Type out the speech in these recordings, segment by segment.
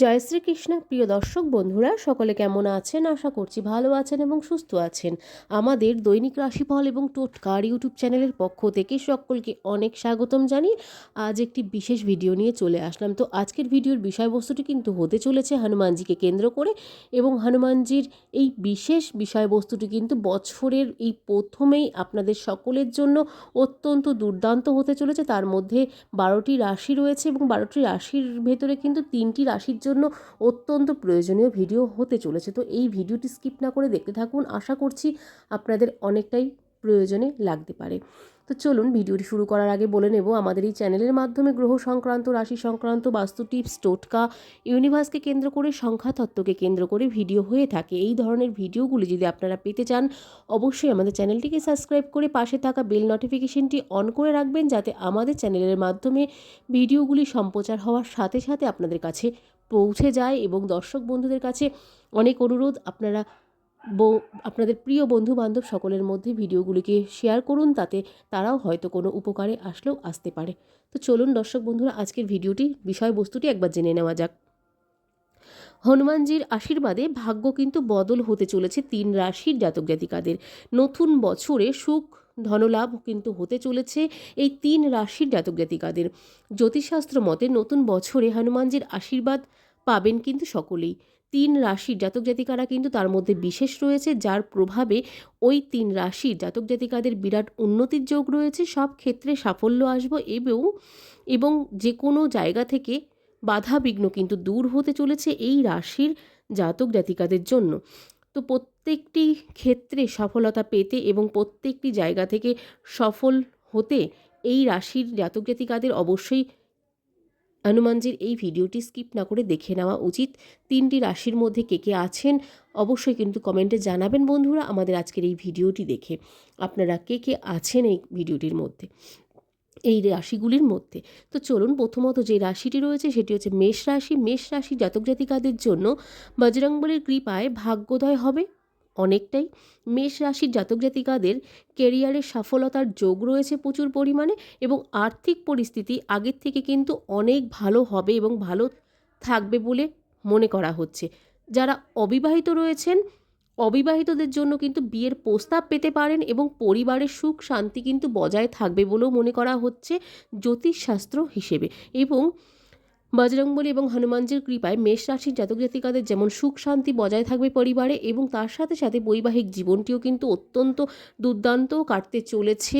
জয় শ্রীকৃষ্ণ প্রিয় দর্শক বন্ধুরা, সকলে কেমন আছেন? আশা করছি ভালো আছেন এবং সুস্থ আছেন। আমাদের দৈনিক রাশিফল এবং টোটকার ইউটিউব চ্যানেলের পক্ষ থেকে সকলকে অনেক স্বাগতম জানি আজ একটি বিশেষ ভিডিও নিয়ে চলে আসলাম। তো আজকের ভিডিওর বিষয়বস্তুটি কিন্তু হতে চলেছে হনুমানজিকে কেন্দ্র করে এবং হনুমানজির এই বিশেষ বিষয়বস্তুটি কিন্তু বছরের এই প্রথমেই আপনাদের সকলের জন্য অত্যন্ত দুর্দান্ত হতে চলেছে। তার মধ্যে বারোটি রাশি রয়েছে এবং বারোটি রাশির ভেতরে কিন্তু তিনটি রাশির জন্য অত্যন্ত প্রয়োজনীয় ভিডিও হতে চলেছে। তো এই ভিডিওটি স্কিপ না করে দেখতে থাকুন। আশা করছি আপনাদের অনেকটাই প্রয়োজনে লাগতে পারে। তো চলুন ভিডিওটি শুরু করার আগে বলে নেব, আমাদের এই চ্যানেলের মাধ্যমে গ্রহ সংক্রান্ত, রাশি সংক্রান্ত, বাস্তু টিপস, টোটকা, ইউনিভার্সকে কেন্দ্র করে, সংখ্যাতত্ত্বকে কেন্দ্র করে ভিডিও হয়ে থাকে। এই ধরনের ভিডিওগুলি যদি আপনারা পেতে চান, অবশ্যই আমাদের চ্যানেলটিকে সাবস্ক্রাইব করে পাশে থাকা বেল নোটিফিকেশনটি অন করে রাখবেন, যাতে আমাদের চ্যানেলের মাধ্যমে ভিডিওগুলি সম্প্রচার হওয়ার সাথে সাথে আপনাদের কাছে পৌঁছে যায় এবং দর্শক বন্ধুদের কাছে অনেক অনুরোধ। আপনারা আপনাদের প্রিয় বন্ধু বান্ধব সকলের মধ্যে ভিডিওগুলিকে শেয়ার করুন, তাতে তারাও হয়তো কোনো উপকারে আসলেও আসতে পারে। তো চলুন দর্শক বন্ধুরা, আজকের ভিডিওটি, বিষয়বস্তুটি একবার জেনে নেওয়া যাক। হনুমানজির আশীর্বাদে ভাগ্য কিন্তু বদল হতে চলেছে তিন রাশির জাতক জাতিকাদের। নতুন বছরে সুখ, ধনলাভ কিন্তু হতে চলেছে এই তিন রাশির জাতক জাতিকাদের। জ্যোতিষশাস্ত্র মতে নতুন বছরে হনুমানজির আশীর্বাদ পাবেন কিন্তু সকলেই। তিন রাশির জাতক জাতিকারা কিন্তু তার মধ্যে বিশেষ রয়েছে, যার প্রভাবে ওই তিন রাশির জাতক জাতিকাদের বিরাট উন্নতির যোগ রয়েছে। সব ক্ষেত্রে সাফল্য আসব এবং এবং যে কোনো জায়গা থেকে বাধা বিঘ্ন কিন্তু দূর হতে চলেছে এই রাশির জাতক জাতিকাদের জন্য। তো প্রত্যেকটি ক্ষেত্রে সফলতা পেতে এবং প্রত্যেকটি জায়গা থেকে সফল হতে এই রাশির জাতক জাতিকাদের অবশ্যই হনুমানজির এই ভিডিওটি স্কিপ না করে দেখে নেওয়া উচিত। তিনটি রাশির মধ্যে কে কে আছেন অবশ্যই কিন্তু কমেন্টে জানাবেন বন্ধুরা আমাদের আজকের এই ভিডিওটি দেখে। আপনারা কে কে আছেন এই ভিডিওটির মধ্যে? এই রাশিগুলির মধ্যে। তো চলুন প্রথমত যে রাশিটি রয়েছে সেটি হচ্ছে মেষ রাশি। মেষ রাশি জাতক জাতিকাদের জন্য বজরংবলীর কৃপায় ভাগ্যোদয় হবে। অনেকটাই। মেষ রাশির জাতক জাতিকাদের কেরিয়ারে সফলতার যোগ রয়েছে প্রচুর পরিমাণে এবং আর্থিক পরিস্থিতি আগের থেকে কিন্তু অনেক ভালো হবে এবং ভালো থাকবে বলে মনে করা হচ্ছে। যারা অবিবাহিত রয়েছেন, অবিবাহিতদের জন্য কিন্তু বিয়ের প্রস্তাব পেতে পারেন এবং পরিবারের সুখ শান্তি কিন্তু বজায় থাকবে বলেও মনে করা হচ্ছে জ্যোতিষশাস্ত্র হিসেবে এবং বজরংবলী এবং হনুমানজির কৃপায় মেষ রাশির জাতক জাতিকাদের যেমন সুখ শান্তি বজায় থাকবে পরিবারে এবং তার সাথে সাথে বৈবাহিক জীবনটিও কিন্তু অত্যন্ত দুর্দান্ত কাটতে চলেছে।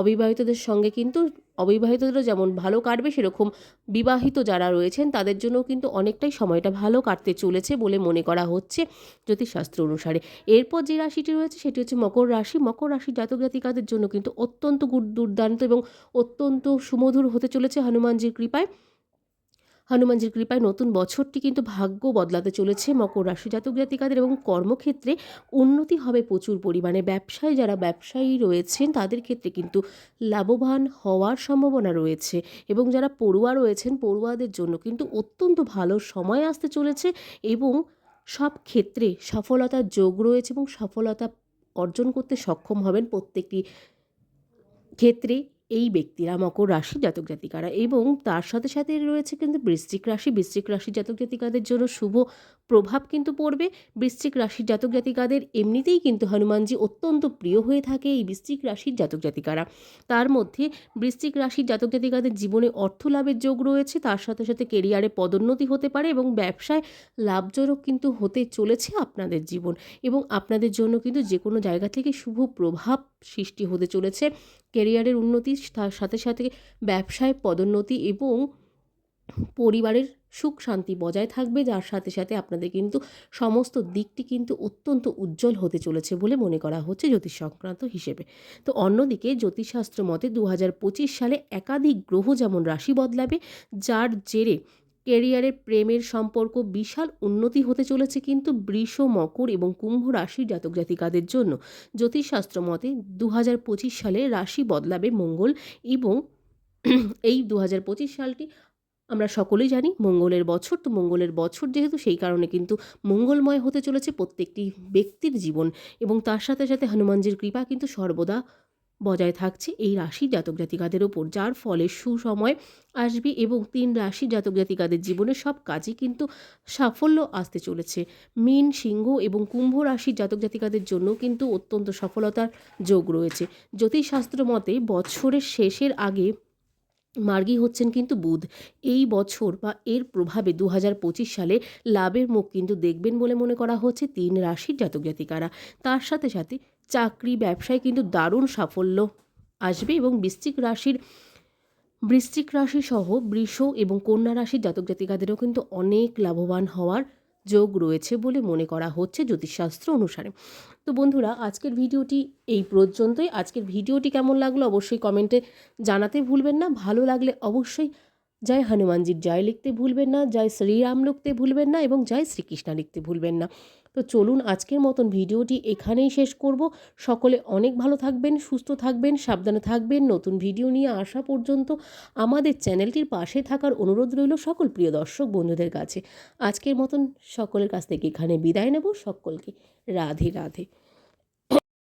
অবিবাহিতদের সঙ্গে কিন্তু অবিবাহিতদেরও যেমন ভালো কাটবে, সেরকম বিবাহিত যারা রয়েছেন তাদের জন্য কিন্তু অনেকটাই সময়টা ভালো কাটতে চলেছে বলে মনে করা হচ্ছে জ্যোতিষশাস্ত্র অনুসারে। এরপর যে রাশিটি রয়েছে সেটি হচ্ছে মকর রাশি। মকর রাশির জাতক জাতিকাদের জন্য কিন্তু অত্যন্ত দুর্দান্ত এবং অত্যন্ত সুমধুর হতে চলেছে হনুমানজির কৃপায়। হনুমানজির কৃপায় নতুন বছরটি কিন্তু ভাগ্য বদলাতে চলেছে। মকর রাশি জাতক জাতিকাদের এবং কর্মক্ষেত্রে উন্নতি হবে প্রচুর পরিমাণে। ব্যবসায় যারা ব্যবসায়ী রয়েছেন, তাদের ক্ষেত্রে কিন্তু লাভবান হওয়ার সম্ভাবনা রয়েছে এবং যারা পড়ুয়া রয়েছেন, পড়ুয়াদের জন্য কিন্তু অত্যন্ত ভালো সময় আসতে চলেছে এবং সব ক্ষেত্রে সফলতার যোগ রয়েছে এবং সফলতা অর্জন করতে সক্ষম হবেন প্রত্যেকটি ক্ষেত্রে। এই ব্যক্তিরা মকর রাশি জাতক জাতিকারা এবং তার সাথে সাথে রয়েছে কিন্তু বৃশ্চিক রাশি। বৃশ্চিক রাশি জাতক জাতিকাদের জন্য শুভ প্রভাব কিন্তু পড়বে। বৃশ্চিক রাশির জাতক জাতিকাদের এমনিতেই কিন্তু হনুমানজি অত্যন্ত প্রিয় হয়ে থাকে এই বৃশ্চিক রাশির জাতক জাতিকারা। তার মধ্যে বৃশ্চিক রাশির জাতক জাতিকাদের জীবনে অর্থ লাভের যোগ রয়েছে। তার সাথে সাথে কেরিয়ারে পদোন্নতি হতে পারে এবং ব্যবসায় লাভজনক কিন্তু হতে চলেছে আপনাদের জীবন এবং আপনাদের জন্য কিন্তু যে কোনো জায়গা থেকে শুভ প্রভাব সৃষ্টি হতে চলেছে। কেরিয়ারের উন্নতি, তার সাথে সাথে ব্যবসায় পদোন্নতি এবং পরিবারের সুখ শান্তি বজায় থাকবে, যার সাথে সাথে আপনাদের কিন্তু সমস্ত দিকটি কিন্তু অত্যন্ত উজ্জ্বল হতে চলেছে বলে মনে করা হচ্ছে জ্যোতিষ সংক্রান্ত হিসেবে। তো অন্যদিকে জ্যোতিষশাস্ত্র মতে দু হাজার পঁচিশ সালে একাধিক গ্রহ যেমন রাশি বদলাবে, যার জেরে কেরিয়ারের প্রেমের সম্পর্ক বিশাল উন্নতি হতে চলেছে কিন্তু বৃষ, মকর এবং কুম্ভ রাশির জাতক জাতিকাদের জন্য। জ্যোতিষশাস্ত্র মতে দু হাজার পঁচিশ সালে রাশি বদলাবে মঙ্গল এবং এই দু হাজার পঁচিশ সালটি আমরা সকলেই জানি মঙ্গলের বছর। তো মঙ্গলের বছর যেহেতু সেই কারণে কিন্তু মঙ্গলময় হতে চলেছে প্রত্যেকটি ব্যক্তির জীবন এবং তার সাথে সাথে হনুমানজির কৃপা কিন্তু সর্বদা বজায় থাকছে এই রাশি জাতক জাতিকাদের ওপর, যার ফলে সুসময় আসবে এবং তিন রাশি জাতক জাতিকাদের জীবনে সব কাজই কিন্তু সাফল্য আসতে চলেছে। মীন, সিংহ এবং কুম্ভ রাশির জাতক জাতিকাদের জন্য কিন্তু অত্যন্ত সফলতার যোগ রয়েছে। জ্যোতিষশাস্ত্র মতে, বছরের শেষের আগে মার্গী হচ্ছেন কিন্তু বুধ। এই বছর বা এর প্রভাবে দু হাজার পঁচিশ সালে লাভের মুখ কিন্তু দেখবেন বলে মনে করা হচ্ছে তিন রাশির জাতক জাতিকারা। তার সাথে সাথে চাকরি, ব্যবসায় কিন্তু দারুণ সাফল্য আসবে এবং বৃশ্চিক রাশির, বৃশ্চিক রাশি সহ বৃষ এবং কন্যা রাশির জাতক জাতিকাদেরও কিন্তু অনেক লাভবান হওয়ার যোগ রয়েছে বলে মনে করা হচ্ছে জ্যোতিষশাস্ত্র অনুসারে। তো বন্ধুরা, আজকের ভিডিওটি এই পর্যন্তই। আজকের ভিডিওটি কেমন লাগল অবশ্যই কমেন্টে জানাতে ভুলবেন না। ভালো লাগলে অবশ্যই জয় হনুমানজির জয় লিখতে ভুলবেন না, জয় শ্রীরাম লিখতে ভুলবেন না এবং জয় শ্রীকৃষ্ণ লিখতে ভুলবেন না। তো চলুন আজকের মতন ভিডিওটি এখানেই শেষ করব। সকলে অনেক ভালো থাকবেন, সুস্থ থাকবেন, সাবধানে থাকবেন। নতুন ভিডিও নিয়ে আসা পর্যন্ত আমাদের চ্যানেলটির পাশে থাকার অনুরোধ রইল সকল প্রিয় দর্শক বন্ধুদের কাছে। আজকের মতন সকলের কাছ থেকে এখানে বিদায় নেব। সকলকে রাধে রাধে।